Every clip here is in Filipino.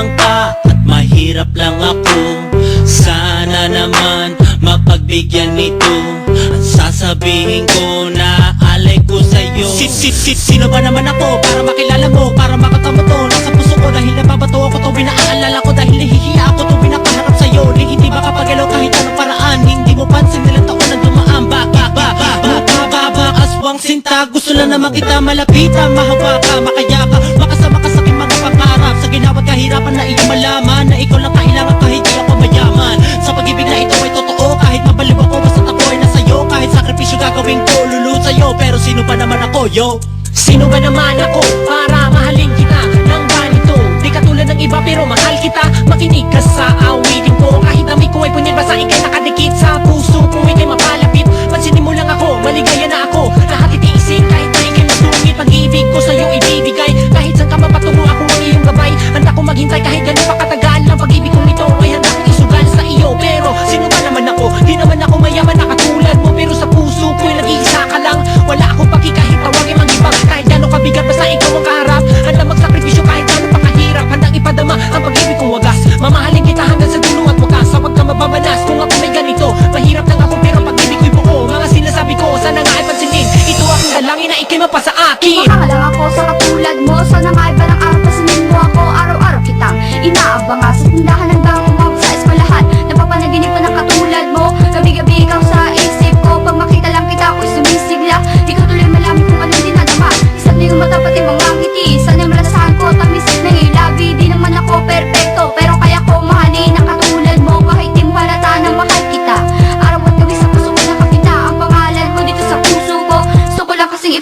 lamang ka at mahirap lang ako. Sana naman mapagbigyan nito. At sasabihin ko na alay ko sa'yo. Si, si, si, Sino ba naman ako para makilala mo, para makatama to Nasa puso ko dahil nababato ako to Binaalala ko dahil nahihiya ako to Pinapaharap sa'yo. Ni hindi makapagalaw kahit anong paraan. Hindi mo pansin nilang taon na dumaan. Bakit ba, ba, ba, ba, ba, ba, aswang sinta. Gusto lang na makita, malapita, mahawa ka, makayaka, makayaka ginawat kahirapan na iyong malaman Na ikaw lang kailangan kahit di ako mayaman. Sa pag-ibig na ito ay totoo Kahit mabaliw ako basta ako ay nasa'yo Kahit sakripisyo gagawin ko lulu sa'yo. Pero sino ba naman ako yo? Sino ba naman ako? Para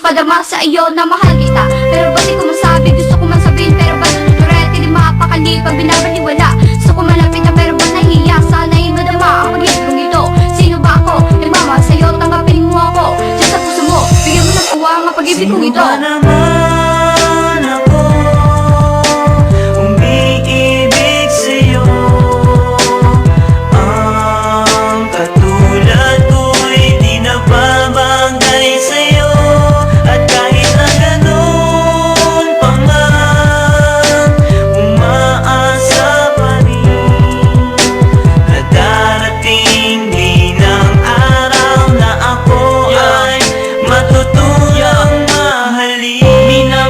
ipadama sa iyo na mahal kita. Pero ba't di ko masabi gusto ko man sabihin Pero ba't tuturet hindi mapakali pag binabaliwala? Gusto ko malapit na pero ba't nahiya Sana yung madama ang pag-ibig ito. Sino ba ako? Nagmamahal sa'yo tanggapin mo ako. Diyan sa puso mo Bigyan mo ng uwa ang pag-ibig kong ito. Naman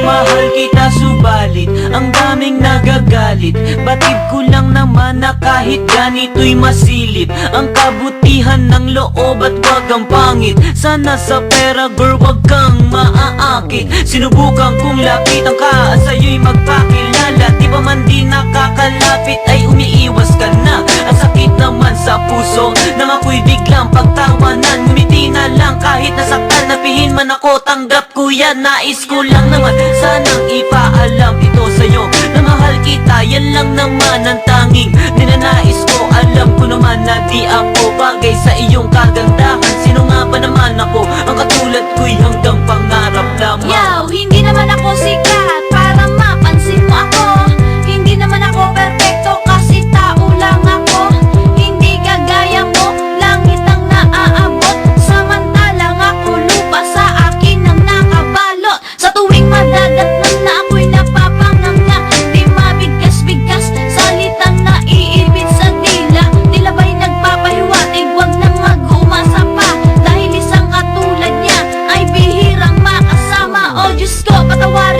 Minamahal kita subalit ang daming nagagalit. Batid ko lang naman na kahit ganito'y masilip Ang kabutihan ng loob at wag ang pangit. Sana sa pera girl wag kang maaakit. Sinubukan kong lapitan ka at sa'yo'y magpakilala. Di ba man di nakakalapit ay umiiwas ka na. Ang ko Tanggap ko yan, nais ko lang naman Sanang ipaalam ito sa'yo. Na mahal kita, yan lang naman ang tanging Ninanais ko, alam ko naman na di ako Bagay sa iyong kagandahan. Sino nga ba naman ako? Ang katulad ko'y hanggang pangarap lamang. Yeah. what